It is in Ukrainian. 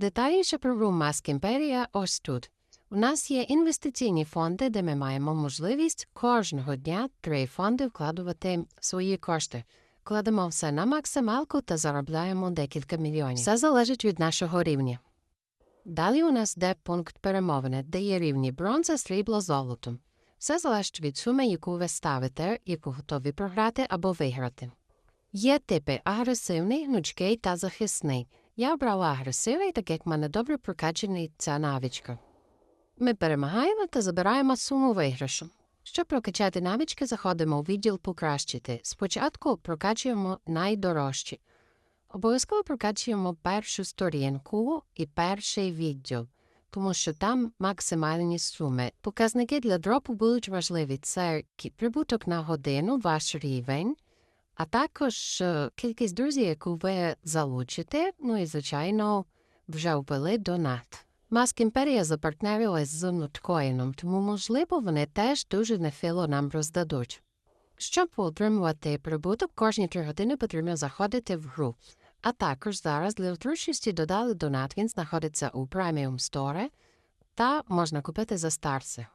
Детальніше про Маск Імперія ось тут. У нас є інвестиційні фонди, де ми маємо можливість кожного дня три фонди вкладувати свої кошти. Кладемо все на максималку та заробляємо декілька мільйонів. Все залежить від нашого рівня. Далі у нас йде пункт перемовини, де є рівні бронза, срібло, золото. Все залежить від суми, яку ви ставите, яку готові програти або виграти. Є типи агресивний, гнучкий та захисний. Я обрала агресивний, так як в мене добре прокачаний ця навичка. Ми перемагаємо та забираємо суму виграшу. Щоб прокачати навички, заходимо у відділ Покращити. Спочатку прокачуємо найдорожчі. Обов'язково прокачуємо першу сторінку і перший відділ, тому що там максимальні суми. Показники для дропу будуть важливі. Це прибуток на годину, ваш рівень, а також е, кількість друзів, яку ви залучите, ну і, звичайно, вже ввели донат. Маск Імперія запартнерилась з ноткоїном, тому, можливо, вони теж дуже нефіло нам роздадуть. Щоб отримувати прибуток, кожні три години потрібно заходити в гру. А також зараз для зручності додали донат, він знаходиться у Premium Store та можна купити за старси.